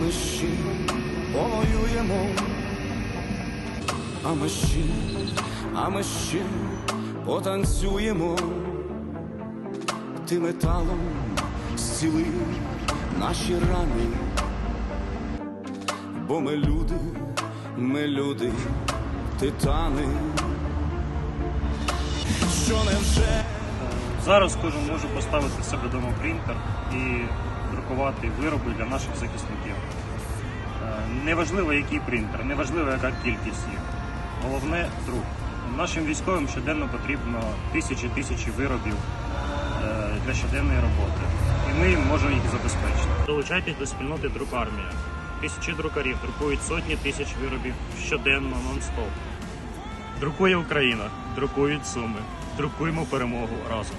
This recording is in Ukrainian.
ми ще повоюємо, а ми ще, а ми ще потанцюємо, ти металом зціли наші рани, бо ми люди, ми люди, титани, що невже. Зараз кожен може поставити себе вдома принтер і друкувати вироби для наших захисників. Е, Неважливо, який принтер, неважливо, яка кількість їх. Головне друк. Нашим військовим щоденно потрібно тисячі тисячі виробів е, для щоденної роботи. І ми можемо їх забезпечити. Долучайтесь до спільноти Друкармія. Тисячі друкарів друкують сотні тисяч виробів щоденно, нон-стоп. Друкує Україна, друкують Суми. Друкуємо перемогу разом.